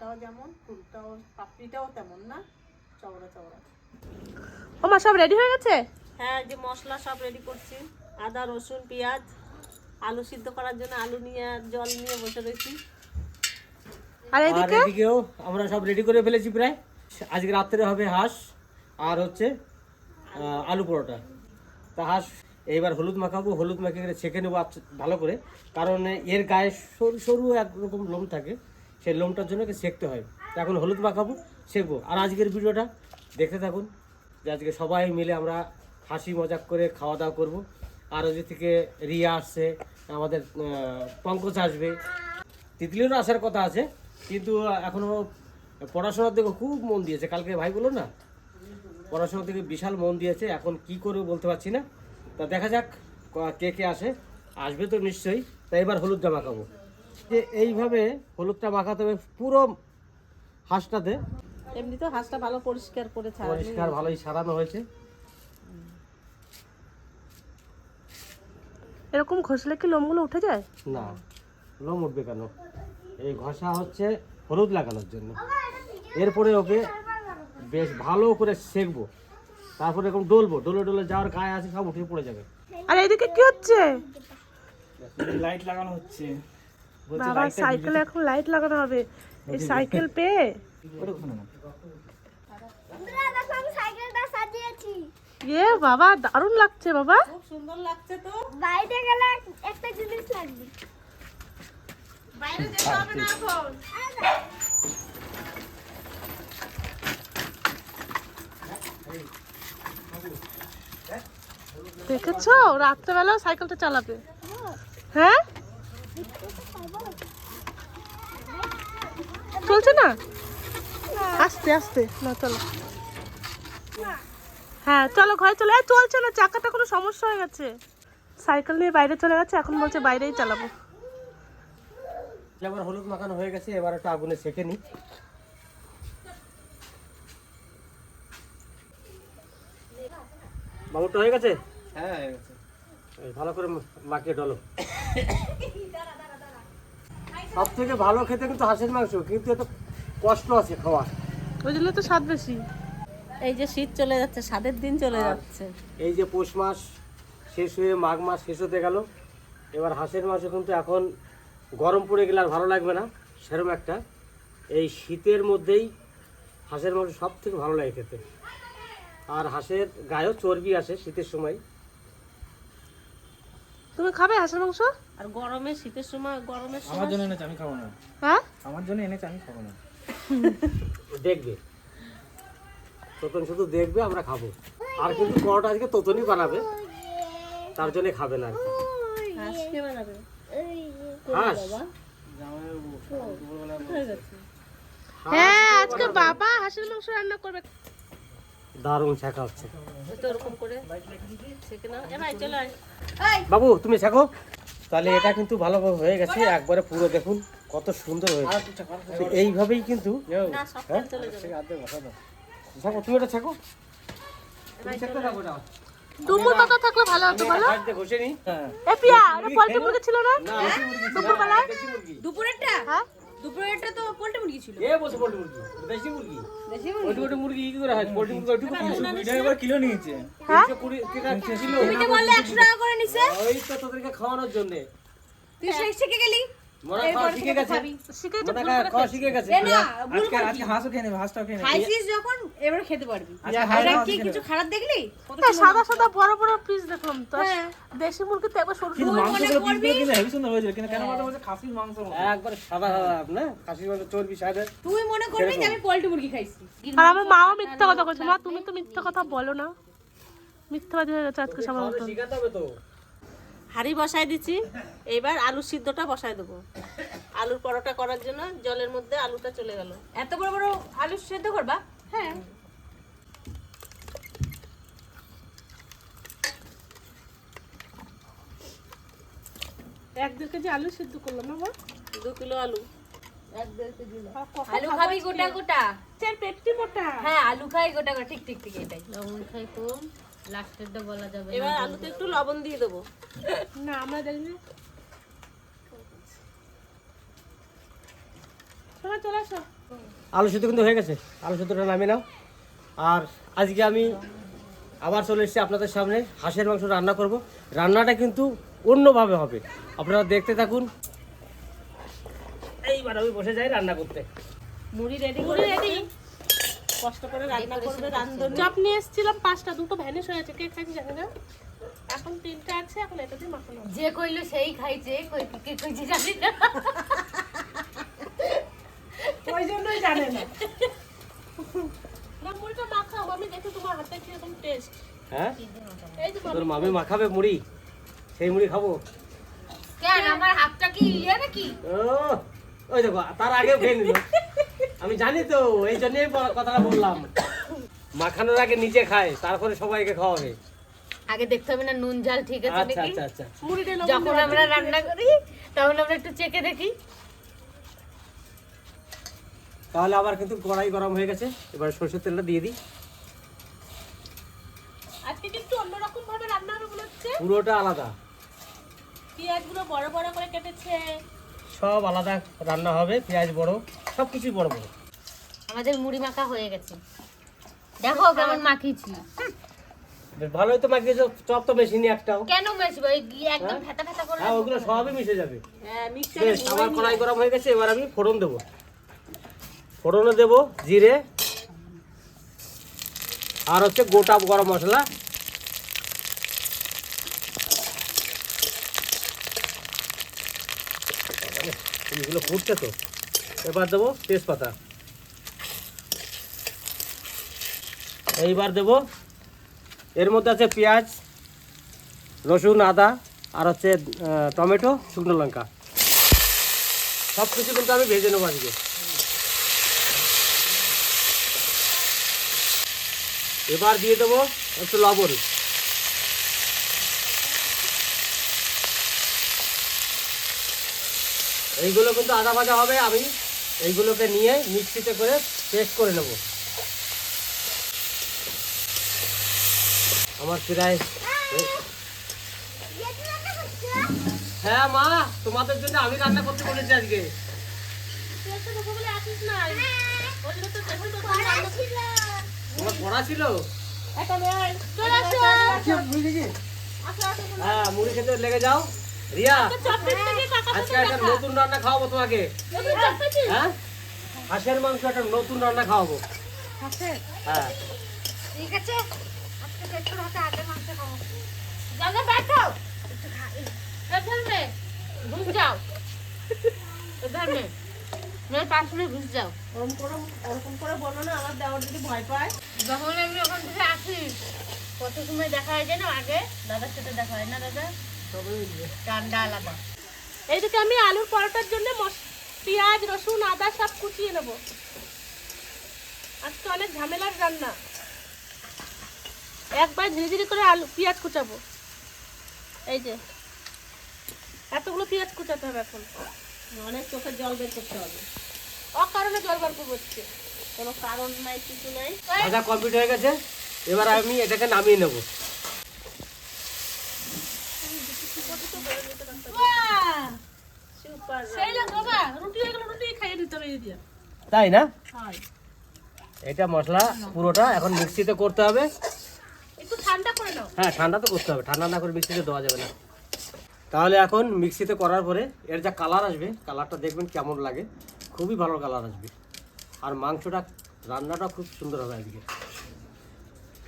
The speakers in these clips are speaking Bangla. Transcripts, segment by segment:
ডালটাও যেমন ফুলটাও পাপড়িটাও তেমন না চওড়া চওড়া। ও মা সব রেডি হয়ে গেছে? হ্যাঁ যে মশলা সব রেডি করছি। আদা রসুন পেঁয়াজ আলু সিদ্ধ করার জন্য আলু নিয়ে আর জল নিয়ে বসে রয়েছি। আর এদিকে? এদিকেও আমরা সব রেডি করে ফেলেছি প্রায়। আজকে রাত্রে হবে হাঁস আর হচ্ছে আলু পরোটা। তা হাঁস এইবার হলুদ মাখাবো। হলুদ মাখিয়ে করে ছেঁকে নেব আচ্ছা- ভালো করে। কারণ এর গায়ে সরু সরু একরকম লোম থাকে। সেই লোমটার জন্য সেঁকতে হয়? তা এখন হলুদ মাখাবো সেঁকবো আর আজকের ভিডিওটা দেখতে থাকুন যে আজকে সবাই মিলে আমরা হাসি মজাক করে খাওয়া দাওয়া করব। আর ওই থেকে রিয়া আসছে, আমাদের পঙ্কজ আসবে। তিতলিরও আসার কথা আছে, কিন্তু এখনও পড়াশোনার দিকে খুব মন দিয়েছে। কালকে ভাই বলল না? পড়াশোনার দিকে বিশাল মন দিয়েছে, এখন কি করবে বলতে পারছি না। তা দেখা যাক কে কে আসে। আসবে তো নিশ্চয়ই তাই এবার হলুদ জামা মাখাবো। যে এইভাবে হলুদটা মাখাতে হবে পুরো হাঁসটাতে। এমনি তো হাঁসটা ভালো পরিষ্কার করে পরিষ্কার ভালোই সারানো হয়েছে। এরকম ঘষলে কি লোমগুলো উঠে যায়? না লোম উঠবে কেন? এই ঘষা হচ্ছে হলুদ লাগানোর জন্য। এরপরে ওকে বেশ ভালো করে সেকবো। তারপরে এরকম ডলবো ডলে ডলে যাওয়ার গায়ে আছে সব উঠে পড়ে যাবে। আর এদিকে কি হচ্ছে? লাইট লাগানো হচ্ছে। বাবা সাইকেলে এখন লাইট লাগানো হবে। এই সাইকেল পেয়ে এ বাবা দারুণ লাগছে বাবা। খুব সুন্দর লাগছে তো। বাইরে গেলে একটা জিনিস লাগবে। বাইরে যেতে হবে না এখন। দেখেছ? রাত্রেবেলা সাইকেলটা চালাবে। হ্যাঁ? চলছে না? আস্তে আস্তে। না চলো। হ্যাঁ চলো ঘরে চলে। এই চলছে না চাকাটা কোনো সমস্যা হয়ে গেছে। সাইকেল নিয়ে বাইরে চলে গেছে এখন বলছে বাইরেই চালাবো। এবার হলুদ মাখানো হয়ে গেছে এবার একটু আগুনে সেকে নি বাবুটা হয়ে গেছে? হ্যাঁ এই ভালো করে মাখিয়ে ডলো সব থেকে ভালো খেতে কিন্তু হাঁসের মাংস কিন্তু এত কষ্ট আছে খাওয়া ওই জন্য তো স্বাদ বেশি। এই যে শীত চলে যাচ্ছে স্বাদের দিন চলে যাচ্ছে। এই যে পৌষ মাস শেষ হয়ে মাঘ মাস শেষ হতে গেল এবার হাঁসের মাংস কিন্তু এখন গরম পড়ে গেলে আর ভালো লাগবে না সেরকম একটা। এই শীতের মধ্যেই হাঁসের মাংস সব থেকে ভালো লাগে খেতে। আর হাঁসের গায়েও চর্বি আসে শীতের সময়। তুমি খাবে হাঁসের মাংস? আর গরমে শীতের সময় গরমের আমার জন্য এনেছে আমি খাব না। হ্যাঁ? আমার জন্য এনেছে আমি খাব না। দেখবে। তোতন শুধু দেখবে আমরা খাব। আর কিন্তু পরোটা আজকে তোতনই বানাবে। তার জন্য খাবে না আর কি। হাঁস কে বানাবে? হাঁস। হ্যাঁ আজকে বাবা হাঁসের মাংস রান্না করবে। দারুণ শেখা হচ্ছে। বাবু তুমি শেখো। তাহলে এটা কিন্তু ভালোভাবে হয়ে গেছে। একবারে পুরো দেখুন কত সুন্দর হয়েছে। এইভাবেই কিন্তু না সব শেখো তুমি এটা শেখো। ডুমুর পাতা থাকলে ভালো হতো বলো। ঘষে। এ পিয়া পোল্ট্রি মুরগি ছিল না। দুপুরেরটা? হ্যাঁ? দুপুরেরটা তো পোল্ট্রি মুরগি ছিল এ বসে পোল্ট্রি মুরগি, দেশি মুরগি। মুরগি কি করে হয়? পোল্ট্রি মুরগি ওইটুকু এটা এবার কিলো নিয়েছে তিনশো কুড়ি টাকা কিলো। তুমি তো বললে একশো টাকা করে নিছে ওই তো তোদেরকে খাওয়ানোর জন্যে। তুই শেষ শিখে গেলি খাওয়া শিখে গেছে। শিখে খাওয়া শিখে গেছে। এ না ভুল আজকে আজকে হাঁসও খেয়ে নেবে হাঁসটাও খেয়ে নেবে। খাইছিস যখন এবার খেতে পারবি। আজকে আর হাঁস কি কিছু খারাপ দেখলি? কত সাদা সাদা বড় বড় পিস দেখলাম। তো। দেশি মুরগি তো একবার সরু কিন্তু সরু মাংসগুলো পিসগুলো কিন্তু হেভি সুন্দর হয়েছিল কিন্তু কেন বলতে বলছে খাসির মাংস মতো। একবারে সাদা সাদা খাসির মাংস চর্বি সাদা তুই মনে করবি যে আমি পোল্ট্রি মুরগি খাইছি। আর আমার মাও মিথ্যা কথা বলছে। মা তুমি তো মিথ্যা কথা বলো না। মিথ্যাবাদী হয়ে গেছে আজকে সবার মতন। শিখাতে হবে তো। হাঁড়ি বসায় দিচ্ছি এইবার আলু সিদ্ধটা বসায় দেবো। আলুর পরোটা করার জন্য জলের মধ্যে আলুটা চলে গেল। এত বড় বড় আলু সেদ্ধ করবা? হ্যাঁ। এক দেড় কেজি আলু সিদ্ধ করলাম না মা দু কিলো আলু। আলু খাবি গোটা গোটা। পেটটি মোটা। হ্যাঁ আলু খাই গোটা গোটা ঠিক ঠিক ঠিক এটাই। এবার আলুতে একটু লবণ দিয়ে দেবো। না আমরা চলে আসো। আলু সেদ্ধ কিন্তু হয়ে গেছে। আলু সেদ্ধটা নামিয়ে নাও। আর আজকে আমি আবার চলে এসেছি আপনাদের সামনে। হাঁসের মাংস রান্না করব। রান্নাটা কিন্তু অন্যভাবে হবে। আপনারা দেখতে থাকুন। এইবার আমি বসে যাই রান্না করতে। মুড়ি রেডি মুড়ি করে রেডি কষ্ট করে রান্না করবে রান্ধন চপ নিয়ে এসেছিলাম পাঁচটা দুটো ভ্যানিশ হয়েছে কে খাইছে জানি না? এখন তিনটা আছে এখন এটা দিয়ে মাখানো যে কইলো সেই খাইছে কই কে কইছে জানি না। ওই জন্যই জানে না। না মুড়িটা মাখাও আমি দেখি তোমার হাতে কীরকম টেস্ট হ্যাঁ? তোর মামি। মাখাবে মুড়ি? সেই মুড়ি খাব। কেন আমার হাতটা কি ইয়ে নাকি? ও ওই দেখো তার আগে খেয়ে নিল। আমি জানি তো এই জন্যই কথাটা বললাম। মাখানোর আগে নিজে খায় তারপরে সবাইকে খাওয়াবে। আগে দেখতে হবে না নুন ঝাল ঠিক আছে আচ্ছা নাকি? আচ্ছা আচ্ছা। যখন আমরা রান্না করি তখন আমরা একটু চেকে দেখি। তাহলে আবার কিন্তু কড়াই গরম হয়ে গেছে এবার সরষের তেলটা দিয়ে দিই। আজকে কিন্তু অন্যরকম ভাবে রান্না হবে মনে হচ্ছে পুরোটা আলাদা। পেঁয়াজগুলো বড় বড় করে কেটেছে। সব আলাদা রান্না হবে পেঁয়াজ বড় সব কিছুই বড় বড়। আমাদের মুড়ি মাখা হয়ে গেছে। দেখো কেমন মাখিয়েছি। বেশ ভালোই তো মাখিয়েছো চপ তো মেশিনি একটাও। কেন মেশবো? একদম ফেটা ফেটা করে হ্যাঁ ওগুলো সবই মিশে যাবে। হ্যাঁ মিক্সারে আমার কড়াই গরম হয়ে গেছে এবার আমি ফোড়ন দেবো। ফোড়নে দেবো জিরে আর হচ্ছে গোটা গরম মশলা। এগুলো ফুটছে তো? এবার দেবো তেজপাতা। এইবার দেবো, এর মধ্যে আছে পেঁয়াজ, রসুন, আদা, আর হচ্ছে টমেটো, শুকনো লঙ্কা। সব কিছু কিন্তু আমি ভেজে নেব আজকে। এবার দিয়ে দেবো একটু লবণ। এইগুলো কিন্তু আদা ভাজা হবে আমি এইগুলোকে নিয়ে মিক্সিতে করে পেস্ট করে নেব। আমার প্রায় হ্যাঁ মা তোমাদের জন্য আমি রান্না করতে বলেছি আজকে। পড়া ছিল? হ্যাঁ মুড়ি খেতে লেগে যাও। রিয়া আজকে একটা নতুন রান্না খাওয়াবো তোমাকে। হ্যাঁ? হাঁসের মাংস একটা নতুন রান্না খাওয়াবো। পাঁচ হ্যাঁ। মিনিট ঘুষ যাও ওরকম করে বলো না আমার দেওয়ার যদি ভয় পায়। যখন আমি ওখান থেকে আসি কত সময় দেখা হয় যেন? আগে দাদার সাথে দেখা হয় না দাদা? ঠান্ডা আলাদা। এইদিকে আমি আলুর পরোটার জন্য পেঁয়াজ রসুন আদা সব কুচিয়ে নেব। আজকে অনেক ঝামেলার রান্না। একবার ধীরে ধীরে করে আলু পেঁয়াজ কুচাবো। এই যে এতগুলো পেঁয়াজ কুচাতে হবে এখন। অনেক চোখের জল বের করতে হবে। অকারণে জল বার করছে কোনো কারণ নাই কিছু নাই। কমপ্লিট হয়ে গেছে। এবার আমি এটাকে নামিয়ে নেব সুপার সেই না বাবা রুটি হয়ে গেল রুটি খাইয়ে দিতে হবে এই দিয়ে তাই না? এটা মশলা পুরোটা এখন মিক্সিতে করতে হবে। হ্যাঁ ঠান্ডা তো করতে হবে ঠান্ডা না করে মিক্সিতে দেওয়া যাবে না। তাহলে এখন মিক্সিতে করার পরে এর যা কালার আসবে কালারটা দেখবেন কেমন লাগে। খুবই ভালো কালার আসবে। আর মাংসটা রান্নাটা খুব সুন্দর হবে আজকে।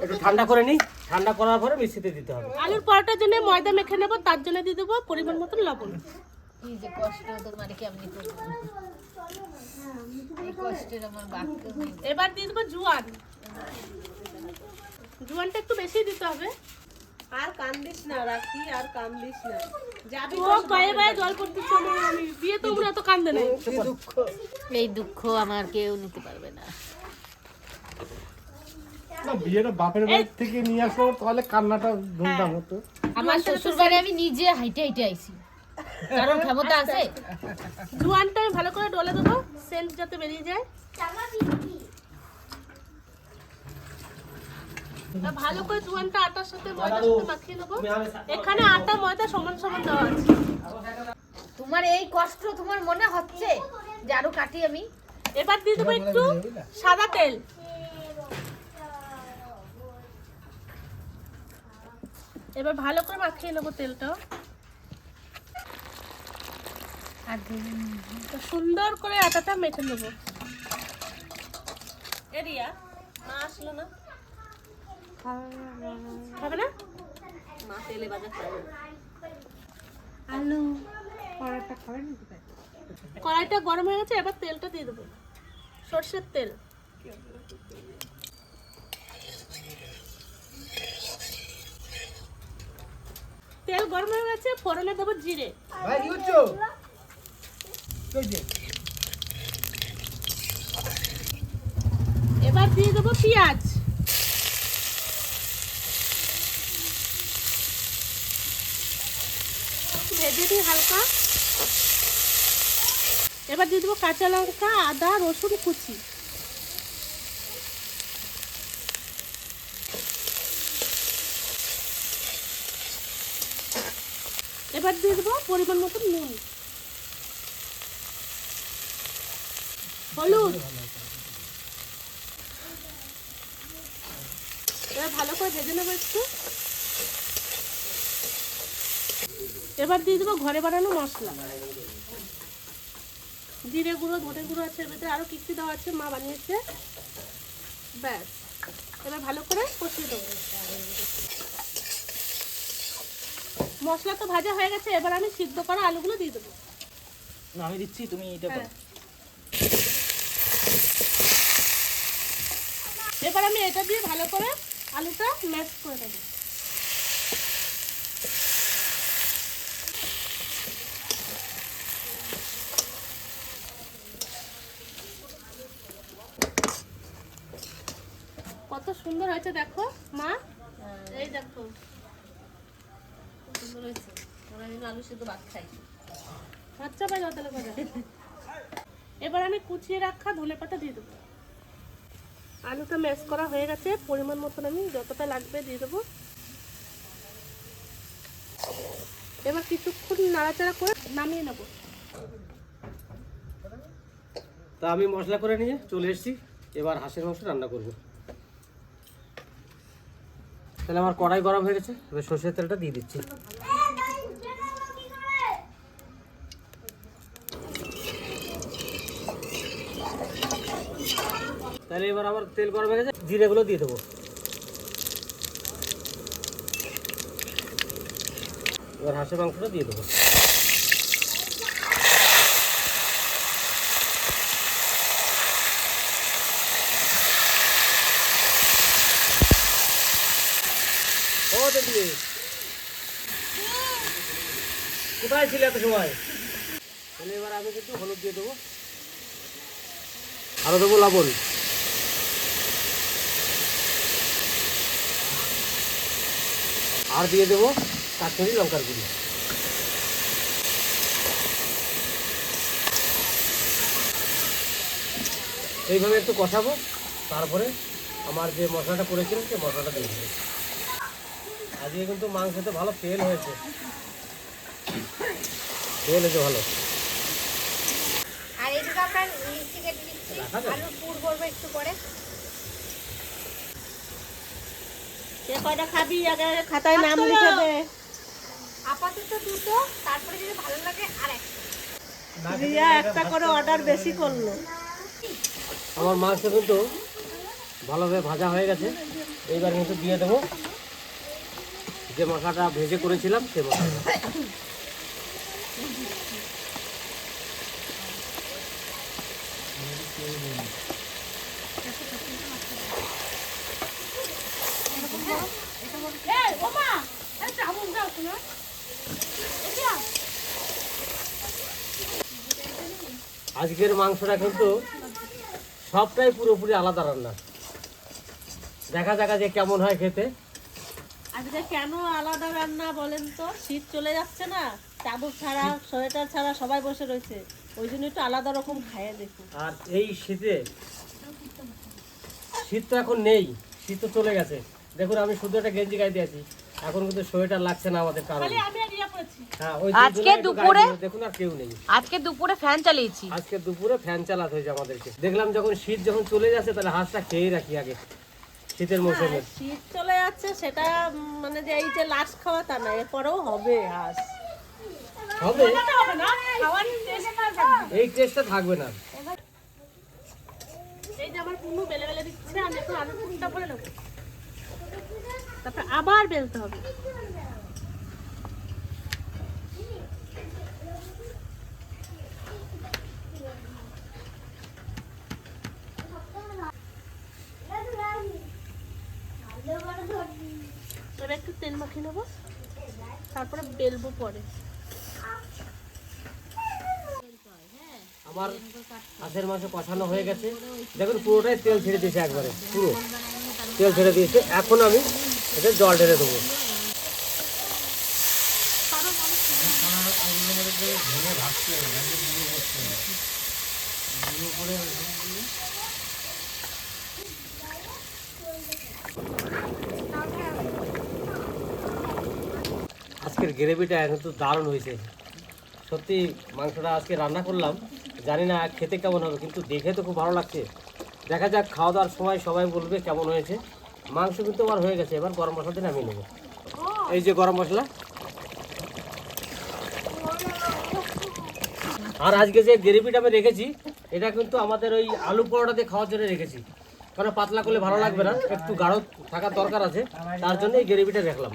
একটু ঠান্ডা করে নিই ঠান্ডা করার পরে মিক্সিতে দিতে হবে। আলুর পরোটার জন্য ময়দা মেখে নেব তার জন্য দিয়ে দেবো পরিমাণ মতন লবণ। কি যে কষ্ট তোমার কেমনি করব এই কষ্টের আমার বাক্য এবার দিয়ে দেবো জোয়ান। জোয়ানটা একটু বেশি দিতে হবে। আর কান্দিস না রাখি আর কান্দিস না। যাবি ও পায়ে পায়ে জল পড়তেছে আমার আমি বিয়ে তো কান্দে নেই। এই দুঃখ। আমার কেউ নিতে পারবে না। না বিয়েটা বাপের বাড়ি থেকে নিয়ে আসলো তাহলে কান্নাটা ধুমধাম হতো। আমার শ্বশুর বাড়ি আমি নিজে হাইটে হাইটে আইছি। কারণ ক্ষমতা আছে। জোয়ানটা আমি ভালো করে ডলে দেবো সেন্ট যাতে বেরিয়ে যায়। ভালো করে জোয়ানটা আটার সাথে ময়দার সাথে মাখিয়ে নেব। এখানে আটা ময়দা সমান সমান দেওয়া আছে। তোমার এই কষ্ট তোমার মনে হচ্ছে যে আরও কাটি আমি? এবার দিয়ে দেবো একটু সাদা তেল। এবার ভালো করে মাখিয়ে নেব তেলটা তো সুন্দর করে আটাটা মেখে নেব। এরিয়া মা আসলো না? খাবে না? মা তেলে বাজা খাবে আলু পরোটা খাবেন কড়াইটা গরম হয়ে গেছে এবার তেলটা দিয়ে দেবো। সর্ষের তেল। তেল গরম হয়ে গেছে ফোড়নে দেবো জিরে। এবার দিয়ে দেবো পেঁয়াজ। ভেজে দিই হালকা। এবার দিয়ে দেবো কাঁচা লঙ্কা, আদা, রসুন কুচি। এবার দিয়ে দেবো পরিমাণ মতন নুন। হলুদ। এবার ভালো করে ভেজে নেব একটু। এবার দিয়ে দেবো ঘরে বানানো মশলা। জিরে গুঁড়ো ধনে গুঁড়ো আছে এর ভেতরে আরও কিছু দেওয়া আছে মা বানিয়েছে। ব্যাস। এবার ভালো করে কষিয়ে দেবো মশলা তো ভাজা হয়ে গেছে এবার আমি সিদ্ধ করা আলুগুলো দিয়ে দেবো। না আমি দিচ্ছি তুমি এটা করো হ্যাঁ। এবার আমি এটা দিয়ে ভালো করে আলুটা ম্যাশ করে দেবো কত সুন্দর হয়েছে দেখো, মা। এই দেখো। হয়েছে। ওরা যেন আলু সিদ্ধ ভাত খাই। তাহলে এবার আমি কুচিয়ে রাখা ধনে পাতা দিয়ে দেবো। আলুটা ম্যাশ করা হয়ে গেছে। পরিমাণ মতন আমি যতটা লাগবে দিয়ে দেবো। এবার কিছুক্ষণ নাড়াচাড়া করে নামিয়ে নেব। তা আমি মশলা করে নিয়ে চলে এসেছি। এবার হাঁসের মাংস রান্না করব। তাহলে আমার কড়াই গরম হয়ে গেছে। এবার সর্ষের তেলটা দিয়ে দিচ্ছি। তাহলে এবার আমার তেল গরম হয়ে গেছে, জিরেগুলো দিয়ে দেবো। এবার হাঁসের মাংসটা দিয়ে দেবো। কোথায় ছিলে এত সময়? তাহলে এবার আমি কিন্তু হলুদ দিয়ে দেবো। আরও দেবো লবণ। আর দিয়ে দেবো কাশ্মীরি লঙ্কার গুঁড়ি। এইভাবে একটু কষাবো তারপরে আমার যে মশলাটা করেছিলাম সেই মশলাটা দিয়ে দেবো। আজকে কিন্তু মাংসতে ভালো তেল হয়েছে। তেল হয়েছে ভালো। আর এদিকে আমরা মিষ্টি কেটে? আলুর পুর করব একটু পরে কে কয়টা খাবি? আগে খাতায় নাম লিখে দে। আপাতত দুটো তারপরে যদি ভালো লাগে আর একটা রিয়া একটা করে অর্ডার বেশি করল। আমার মাংস কিন্তু ভালোভাবে ভাজা হয়ে গেছে। এইবার কিন্তু দিয়ে দেবো। যে মশলাটা ভেজে করেছিলাম সে মশলাটা। এই ওমা এই চামচ দাও শোনা এটা আজকের মাংসটা কিন্তু সবটাই পুরোপুরি আলাদা রান্না। দেখা যাক যে কেমন হয় খেতে। আজকে কেন আলাদা রান্না বলেন তো? শীত চলে যাচ্ছে না। চাদর ছাড়া সোয়েটার ছাড়া সবাই বসে রয়েছে। ওই জন্য একটু আলাদা রকম খাইয়ে দেখুন। আর এই শীতে শীত তো এখন নেই শীত তো চলে গেছে। দেখুন আমি শুধু একটা গেঞ্জি গাইতে আছি। এখন কিন্তু সোয়েটার লাগছে না আমাদের কারণ হ্যাঁ ওই আজকে দুপুরে- দেখুন আর কেউ নেই। আজকে দুপুরে ফ্যান চালিয়েছি। আজকে দুপুরে ফ্যান চালাতে হয়েছে আমাদেরকে। দেখলাম যখন শীত যখন চলে যাচ্ছে তাহলে হাঁসটা খেয়ে রাখি আগে। শীতের মৌসুমে। শীত চলে যাচ্ছে সেটা মানে যে এই যে লাস্ট খাওয়া তা না এরপরেও হবে হাঁস। হবে? এই টেস্টটা থাকবে না। এই যে আমার পুনু বেলে বেলে দিচ্ছে আমি এখন আলু পুনটা ভরে নেব। তারপর আবার বেলতে হবে। একটু তেল মাখিয়ে নেব। তারপরে বেলবো পরে। আমার হাঁসের মাংস কষানো হয়ে গেছে। দেখুন পুরোটাই তেল ছেড়ে দিয়েছে একবারে, পুরো। তেল ছেড়ে দিয়েছে। এখন আমি এতে জল ঢেলে দেবো। আজকের গ্রেভিটা কিন্তু দারুণ হয়েছে। সত্যি মাংসটা আজকে রান্না করলাম। জানি না খেতে কেমন হবে, কিন্তু দেখে তো খুব ভালো লাগছে। দেখা যাক, খাওয়া দাওয়ার সময় সবাই বলবে কেমন হয়েছে। মাংস কিন্তু আমার হয়ে গেছে এবার গরম মশলা দিয়ে নামিয়ে নেব। এই যে গরম মশলা। আর আজকে যে গ্রেভিটা আমি রেখেছি এটা কিন্তু আমাদের ওই আলু পরোটা দিয়ে খাওয়ার জন্য রেখেছি। কারণ পাতলা করলে ভালো লাগবে না একটু গাঢ় থাকার দরকার আছে তার জন্য এই গ্রেভিটা রাখলাম।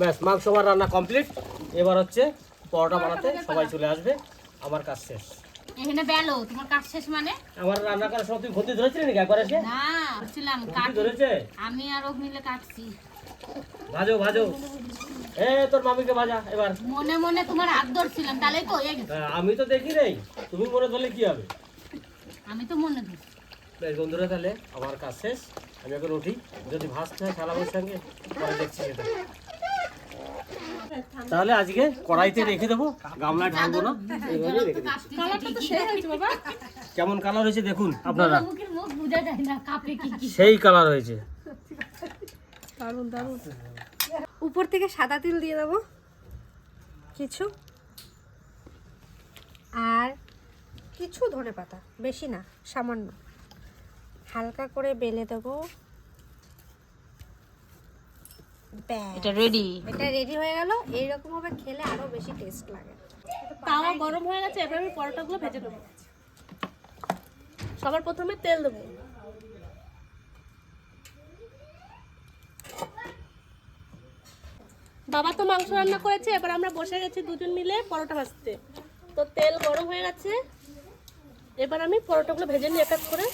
ব্যাস মাংস আমার রান্না কমপ্লিট এবার হচ্ছে পরোটা বানাতে সবাই চলে আসবে আমার কাজ শেষ। এখানে বেলো তোমার কাজ শেষ মানে? আমার রান্না করার সময় তুই ভর্তি ধরেছিলি নাকি একবার এসে? না বুঝছিলাম ভর্তি ধরেছে? আমি আর ও মিলে কাটছি। ভাজো ভাজো। এ তোর মামিকে ভাজা এবার। মনে মনে তোমার হাত ধরছিলাম তাহলে তো এই হ্যাঁ, আমি তো দেখি নেই। তুমি মনে ধরলে কি হবে? আমি তো মনে ধরছি। বেশ বন্ধুরা তাহলে আমার কাজ শেষ। আমি এখন উঠি। যদি ভাজতে হয় থালাবের সঙ্গে পরে দেখছি। সেটা তাহলে আজকে কড়াইতে রেখে দেবো, গামলায় ঢালবো না। কেমন কালার হয়েছে দেখুন আপনারা। সেই কালার হয়েছে। উপর থেকে সাদা তিল দিয়ে দেবো কিছু। আর কিছু ধনে পাতা বেশি না, সামান্য। হালকা করে বেলে দেবো। এটা রেডি এটা রেডি হয়ে গেল। এইরকম ভাবে খেলে আরও বেশি টেস্ট লাগে। তাওয়া গরম হয়ে গেছে এবার আমি পরোটাগুলো ভেজে নেব। সবার প্রথমে তেল দেবো। বাবা তো মাংস রান্না করেছে এবার আমরা বসে গেছি দুজন মিলে পরোটা ভাজতে। তো তেল গরম হয়ে গেছে এবার আমি পরোটাগুলো ভেজে নিই এক এক করে।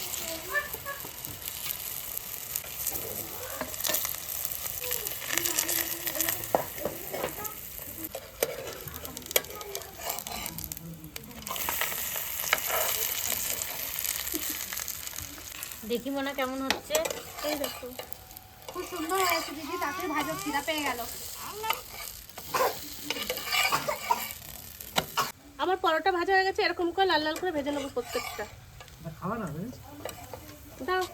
দেখি মনে কেমন হচ্ছে? এই দেখো। খুব সুন্দর হয়েছে দিদি তাতে ভাজা খিদা পেয়ে গেল। আমার পরোটা ভাজা হয়ে গেছে এরকম করে লাল লাল করে ভেজে নেব প্রত্যেকটা। খাওয়া না রে? দাও।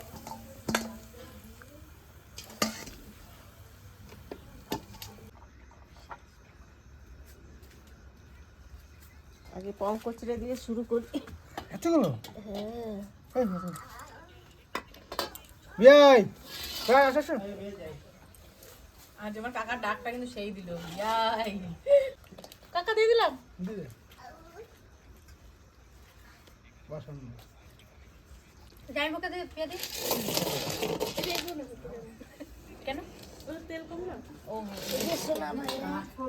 আগে পঙ্কচড়ে দিয়ে শুরু করি। এতগুলো? হ্যাঁ। বিয়াই হ্যাঁ আসো আসো আজ আমার কাকার ডাকটা কিন্তু সেই দিল কাকা দিয়ে দিলাম দিয়ে দে। বসান যাই মুখে দিয়ে দিয়ে দিই কেন তেল কম না নাও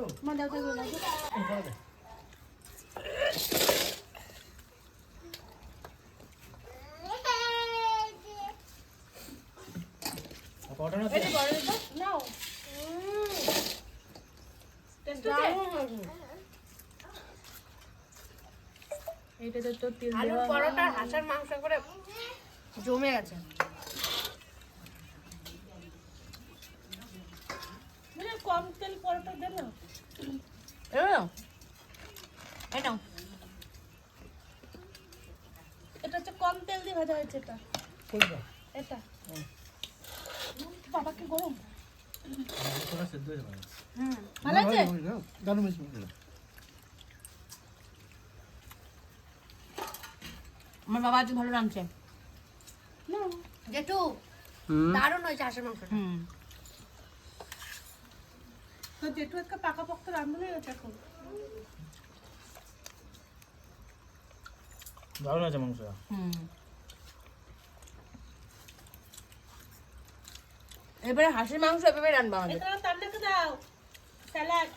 এইটাতে তো তেল আলুর পরোটা হাঁসের মাংস করে জমে গেছে। মানে কম তেল পরোটা নাও। এটা হচ্ছে কম তেল দিয়ে ভাজা হয়েছে এটা কোনটা? এটা বাবা কি গরম ভালো আছে দারুণ হয়েছে মাংসটা। আমার বাবা আজ ভালো রাঁধছে। জেঠু দারুণ হয়েছে হাঁসের হুম। তো জেঠু আজকে পাকা পক্ত রান্ধনে গেছে এখন দারুণ আছে হুম। এবারে হাঁসের মাংস এভাবে রান্না আমাদের। দাও। স্যালাড।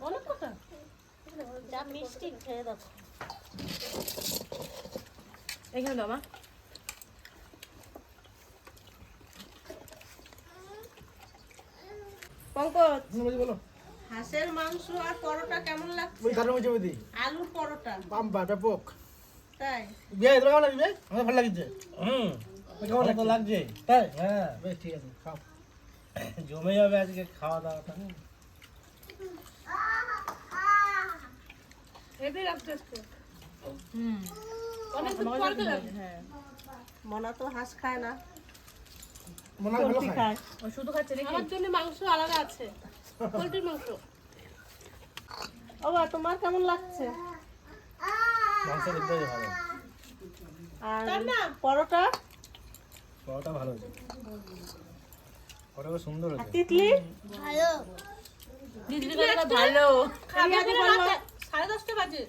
অনেক কথা যা মিষ্টি খেয়ে দেখো। এখানে দাও মা। পঙ্কজ। বলো। হাঁসের মাংস আর পরোটা কেমন লাগছে? ওই আলুর পরোটা। বাম্বা ব্যাপক তাই? বিয়ে তোমার কেমন লাগবে আমার ভালো লাগছে হুম কেমন লাগছে। তাই? হ্যাঁ। বেশ ঠিক আছে খাও। জমে যাবে আজকে খাওয়া দাওয়াটা। হেভি লাগছে হুম। মনা তো হাঁস খায় না। মনে খায়? ও শুধু খাচ্ছে নাকি? আমার জন্য মাংস আলাদা আছে। পোলট্রির মাংস। ও তোমার কেমন লাগছে? আর পরোটা? খাওয়াটা ভালো হয়েছে। খাওয়াটা সুন্দর হয়েছে তিতলি ভালো। খাবে এখন রাত? সাড়ে দশটা বাজে।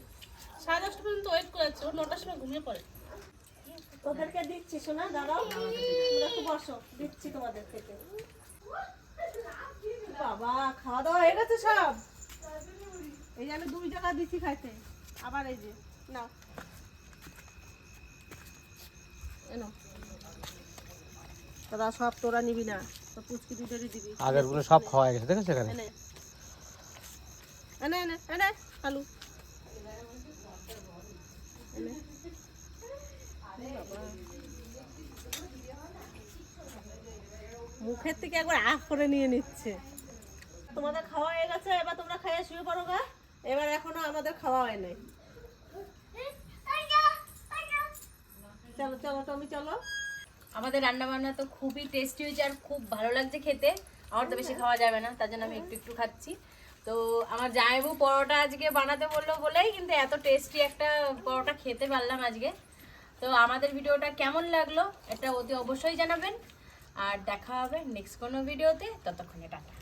সাড়ে দশটা পর্যন্ত ওয়েট করেছে ও নটার সময় ঘুমিয়ে পড়ে। তোদেরকে দিচ্ছি শোনা দাঁড়াও। তোমরা একটু বসো দিচ্ছি তোমাদের থেকে। বাবা খাওয়া দাওয়া হয়ে গেছে সব? এই যে আমি দুই টাকা দিচ্ছি খাইতে। আবার এই যে নাও। এনো দাদা সব তোরা নিবি না। আগেরগুলো সব খাওয়া গেছে এনে এনে আলু। মুখের থেকে একবার আখ করে নিয়ে নিচ্ছে। তোমাদের খাওয়া হয়ে গেছে এবার তোমরা খাইয়ে শুয়ে পড়ো গা। এবার এখনও আমাদের খাওয়া হয় নাই। চলো চলো তুমি চলো। আমাদের রান্না বান্না তো খুবই টেস্টি হয়েছে আর খুব ভালো লাগছে খেতে। আমার তো বেশি খাওয়া যাবে না, তার জন্য আমি একটু একটু খাচ্ছি। তো আমার জামাইবু পরোটা আজকে বানাতে বলল বলেই কিন্তু এত টেস্টি একটা পরোটা খেতে পারলাম আজকে। তো আমাদের ভিডিওটা কেমন লাগল এটা অতি অবশ্যই জানাবেন। আর দেখা হবে নেক্সট কোনো ভিডিওতে, ততক্ষণে টাটা।